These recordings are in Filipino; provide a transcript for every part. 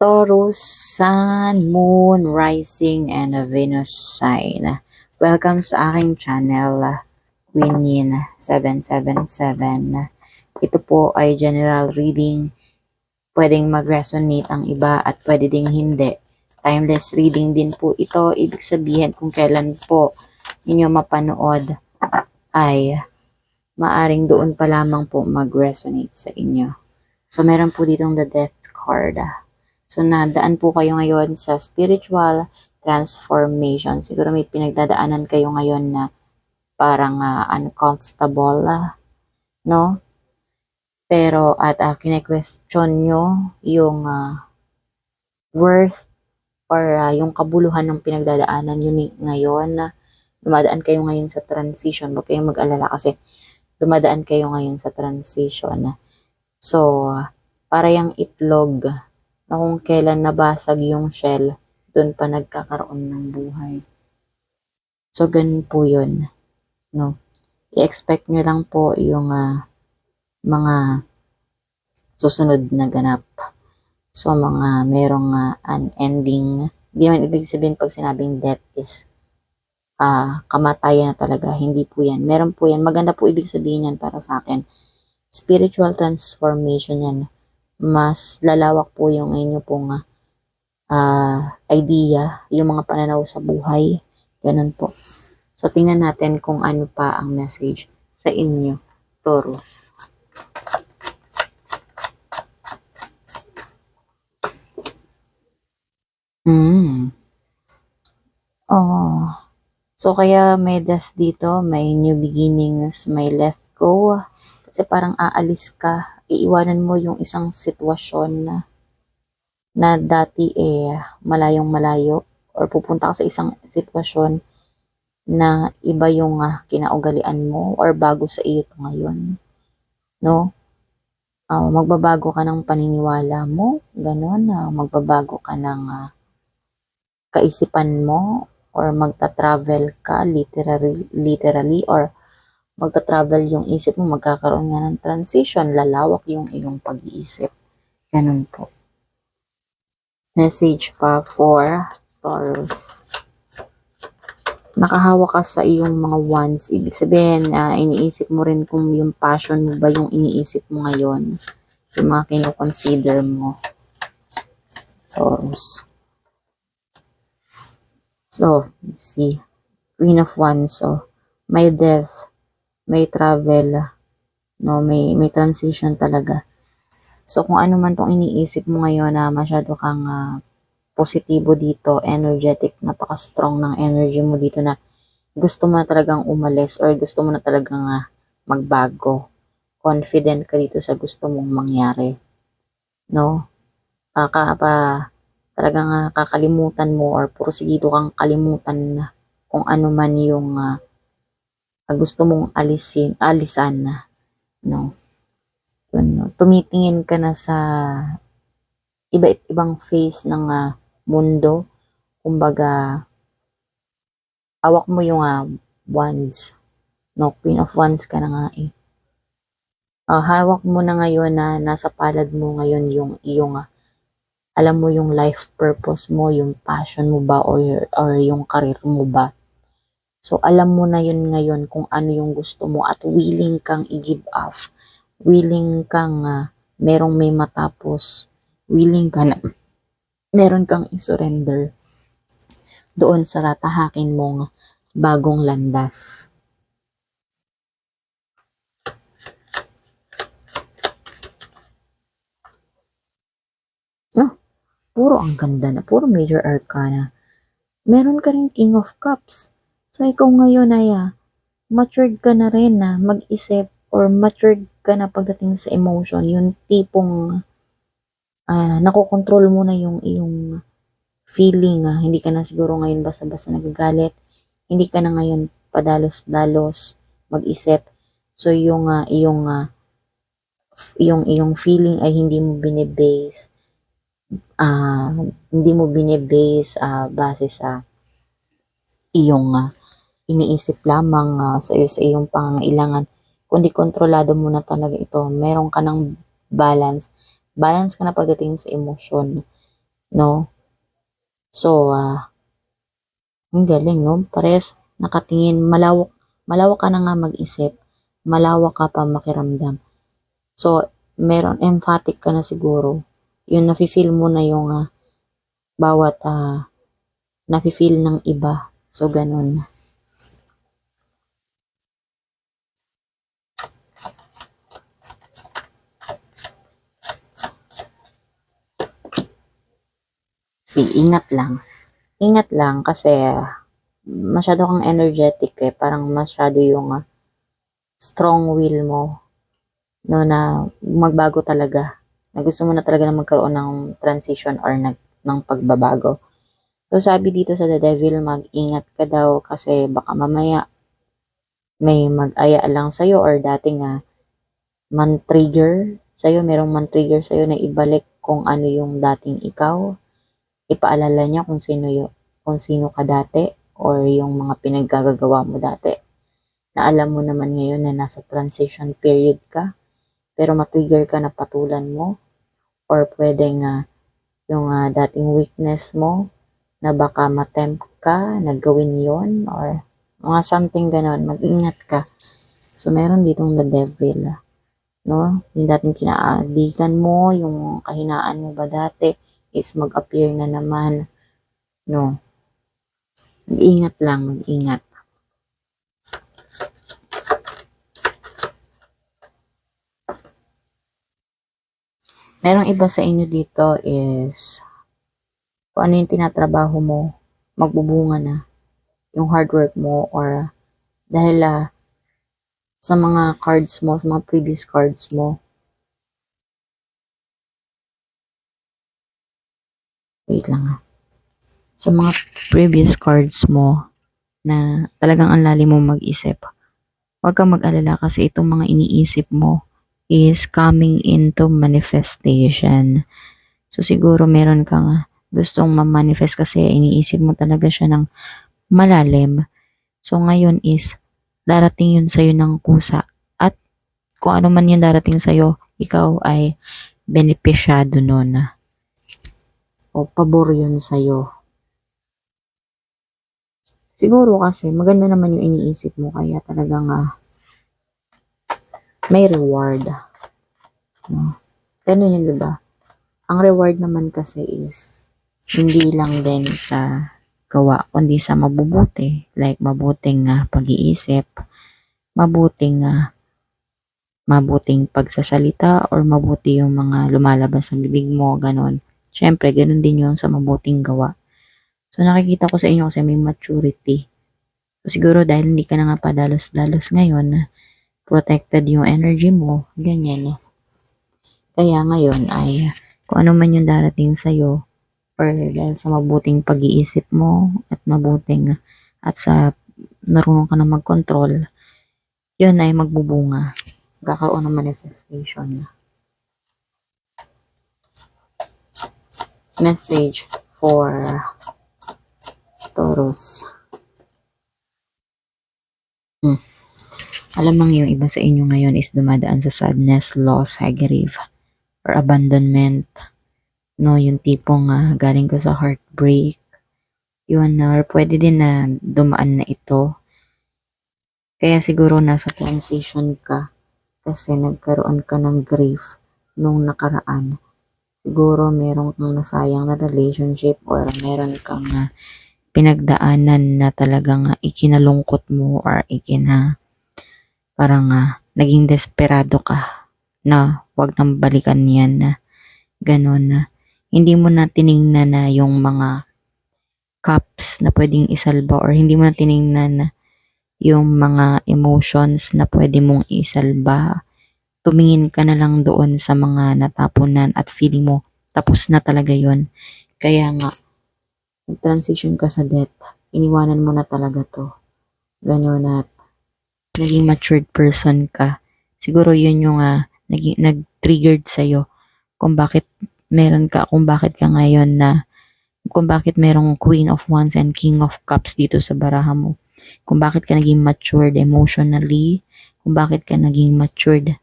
Taurus, Sun, Moon, Rising, and a Venus sign. Welcome sa aking channel, Queen Yin 777. Ito po ay general reading. Pwedeng mag-resonate ang iba at pwede ding hindi. Timeless reading din po ito. Ibig sabihin kung kailan po ninyo mapanood ay maaring doon pa lamang po mag-resonate sa inyo. So, meron po ditong the death card. So, nadaan po kayo ngayon sa spiritual transformation. Siguro may pinagdadaanan kayo ngayon na parang ah, uncomfortable, ah, no? Pero at uh, kine-question nyo yung ah, worth or ah, yung kabuluhan ng pinagdadaanan ni- ngayon. na dumadaan kayo ngayon sa transition. Huwag kayong mag-alala kasi dumadaan kayo ngayon sa transition. So, para yung itlog na kung kailan nabasag yung shell, doon pa nagkakaroon ng buhay. So, ganun po yun. No? I-expect nyo lang po yung ah, mga susunod na ganap. So, mga merong ah, unending, hindi naman ibig sabihin pag sinabing death is ah kamatayan na talaga. Hindi po yan. Meron po yan. Maganda po ibig sabihin yan para sa akin. Spiritual transformation yan. Mas lalawak po yung inyo pong ah, ah, idea, yung mga pananaw sa buhay. Ganun po. So, tingnan natin kung ano pa ang message sa inyo, Taurus. Hmm. Oh. So, kaya may death dito, may new beginnings, may let go. Kasi parang aalis ka, iiwanan mo yung isang sitwasyon na, na dati eh malayong malayo or pupunta ka sa isang sitwasyon na iba yung ah, kinaugalian mo or bago sa iyo to ngayon. No? Ah, magbabago ka ng paniniwala mo, ganun, ah, magbabago ka ng ah, kaisipan mo or magta-travel ka literally, literally or magta-travel yung isip mo, magkakaroon nga ng transition, lalawak yung iyong pag-iisip. Ganun po. Message pa for Taurus. Nakahawak ka sa iyong mga wants. Ibig sabihin, ah, iniisip mo rin kung yung passion mo ba yung iniisip mo ngayon. Yung mga kinoconsider mo. Taurus. So, see. Queen of Wands. So, may death, may travel, no, may may transition talaga. So, kung ano man tong iniisip mo ngayon na masyado kang ah, positibo dito, energetic, napaka-strong ng energy mo dito na gusto mo na talagang umalis or gusto mo na talagang ah, magbago. Confident ka dito sa gusto mong mangyari. No? Ah, ka pa, talagang ah, kakalimutan mo or porsigido kang kalimutan na kung ano man yung ah, ah, gusto mong alisin, alisan na. No? Yun? Tumitingin ka na sa iba ibang face ng ah, mundo. Kumbaga, hawak mo yung ah, wands. No, Queen of Wands ka na nga eh. Ah, hawak mo na ngayon na nasa palad mo ngayon yung iyong ah, alam mo yung life purpose mo, yung passion mo ba or, or yung career mo ba. So, alam mo na yun ngayon kung ano yung gusto mo at willing kang i-give off. Willing kang ah, merong may matapos. Willing ka na meron kang i-surrender doon sa tatahakin mong bagong landas. Oh, puro ang ganda na, puro major arcana. Meron ka rin King of Cups. So, ikaw ngayon ay ah, matured ka na rin na mag-isip or matured ka na pagdating sa emotion. Yung tipong ah, nakokontrol mo na yung iyong feeling. Ah. Hindi ka na siguro ngayon basta-basta nagagalit. Hindi ka na ngayon padalos-dalos mag-isip. So, yung ah, iyong ah, f- yung iyong feeling ay hindi mo binibase ah hindi mo binibase ah, base sa iyong ah, iniisip lamang ah, sa iyo sa iyong pangangailangan kundi kontrolado mo na talaga ito meron ka ng balance balance ka na pagdating sa emosyon No? So, ah, ang galing, no? Pares, nakatingin, malawak, malawak ka na nga mag-isip, malawak ka pa makiramdam. So, meron, emphatic ka na siguro. Yun, nafe-feel mo na yung ah, bawat ah, nafe-feel ng iba. So, ganun. Si, ingat lang. Ingat lang kasi ah, masyado kang energetic eh. Parang masyado yung ah, strong will mo no na magbago talaga. Na gusto mo na talaga na magkaroon ng transition or nag, ng pagbabago. So sabi dito sa The Devil, mag-ingat ka daw kasi baka mamaya may mag-aya lang sa'yo or dating nga man-trigger sa'yo, merong man-trigger sa'yo na ibalik kung ano yung dating ikaw. Ipaalala niya kung sino, yung, kung sino ka dati or yung mga pinaggagawa mo dati. Na alam mo naman ngayon na nasa transition period ka pero matrigger ka na patulan mo or pwedeng nga yung ah, dating weakness mo na baka matempt ka na gawin yon or mga something ganon, mag-ingat ka. So, meron ditong the devil, ah, no? Yung dating kinaadikan mo, yung kahinaan mo ba dati is mag-appear na naman, no? Mag-ingat lang, mag-ingat. Merong iba sa inyo dito is kung ano yung tinatrabaho mo, magbubunga na yung hard work mo or ah, dahil ah, sa mga cards mo, sa mga previous cards mo, wait lang ah. Sa mga previous cards mo na talagang ang lalim mo mag-isip, huwag kang mag-alala kasi itong mga iniisip mo is coming into manifestation. So siguro meron kang gustong ma-manifest kasi iniisip mo talaga siya ng malalim. So ngayon is darating yun sa'yo ng kusa at kung ano man yung darating sa'yo, ikaw ay benepisyado nun. O pabor yun sa'yo. Siguro kasi maganda naman yung iniisip mo kaya talagang ah, may reward. No? Ganun yun, di ba? Ang reward naman kasi is hindi lang din sa gawa, kundi sa mabubuti. Like, mabuting ah, pag-iisip, mabuting ah, mabuting pagsasalita, or mabuti yung mga lumalabas sa bibig mo, ganun. Siyempre, ganun din yun sa mabuting gawa. So, nakikita ko sa inyo kasi may maturity. So, siguro dahil hindi ka na nga padalos-dalos ngayon, protected yung energy mo, ganyan. Kaya ngayon ay kung ano man yung darating sa'yo, or dahil sa mabuting pag-iisip mo at mabuting at sa marunong ka na mag-control, yun ay magbubunga. Kakaroon ng manifestation. Message for Taurus. Hmm. Alamang yung iba sa inyo ngayon is dumadaan sa sadness, loss, grief, or abandonment. No, yung tipong ah, galing ko sa heartbreak. Yun, or pwede din na dumaan na ito. Kaya siguro nasa transition ka kasi nagkaroon ka ng grief nung nakaraan. Siguro meron kang nasayang na relationship or meron kang ah, pinagdaanan na talagang ah, ikinalungkot mo or ikina parang ah, naging desperado ka na wag nang balikan yan na ganon na hindi mo na tiningnan na yung mga cups na pwedeng isalba or hindi mo na tiningnan na yung mga emotions na pwede mong isalba. Tumingin ka na lang doon sa mga natapunan at feeling mo tapos na talaga yon Kaya nga, nag-transition ka sa death. Iniwanan mo na talaga to. Ganon at naging matured person ka. Siguro yun yung uh, naging, nag-triggered sa'yo kung bakit meron ka, kung bakit ka ngayon na kung bakit merong Queen of Wands and King of Cups dito sa baraha mo. Kung bakit ka naging matured emotionally, kung bakit ka naging matured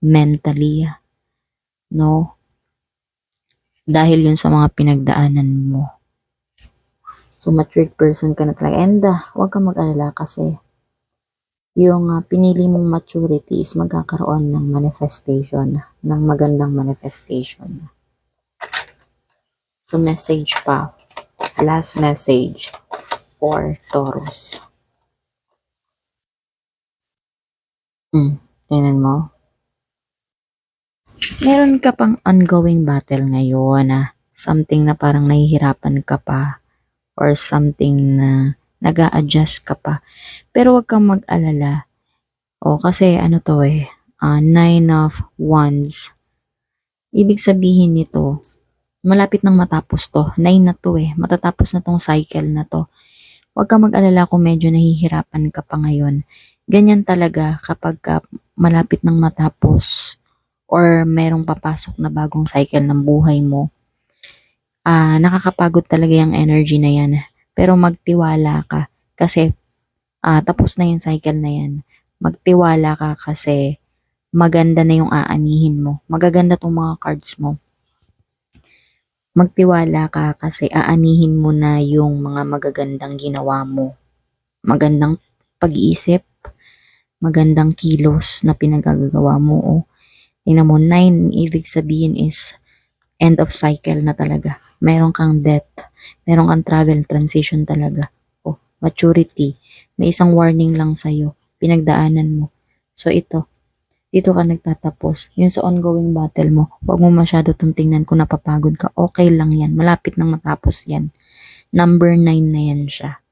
mentally. No? Dahil yun sa mga pinagdaanan mo. So, matured person ka na talaga. And uh, huwag kang mag-alala kasi yung uh, pinili mong maturity is magkakaroon ng manifestation, ng magandang manifestation. So, message pa. Last message for Taurus. Hmm, tingnan mo. Meron ka pang ongoing battle ngayon na something na parang nahihirapan ka pa or something na nag adjust ka pa. Pero wag kang mag-alala. O kasi ano to eh, ah, nine of wands. Ibig sabihin nito, malapit nang matapos to. Nine na to eh, matatapos na tong cycle na to. Huwag kang mag-alala kung medyo nahihirapan ka pa ngayon. Ganyan talaga kapag ka malapit nang matapos or merong papasok na bagong cycle ng buhay mo. Ah, nakakapagod talaga yung energy na yan. Pero magtiwala ka kasi ah, tapos na yung cycle na yan. Magtiwala ka kasi maganda na yung aanihin mo. Magaganda tong mga cards mo. Magtiwala ka kasi aanihin mo na yung mga magagandang ginawa mo. Magandang pag-iisip, magandang kilos na pinagagawa mo. O, tingnan mo, nine, ibig sabihin is end of cycle na talaga. Meron kang death, meron kang travel transition talaga. O, maturity. May isang warning lang sa'yo. Pinagdaanan mo. So, ito, dito ka nagtatapos. Yun sa ongoing battle mo, huwag mo masyado itong tingnan kung napapagod ka. Okay lang yan. Malapit nang matapos yan. Number 9 na yan siya.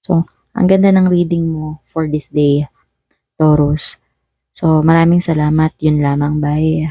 So, ang ganda ng reading mo for this day, Taurus. So, maraming salamat. Yun lamang. Bye.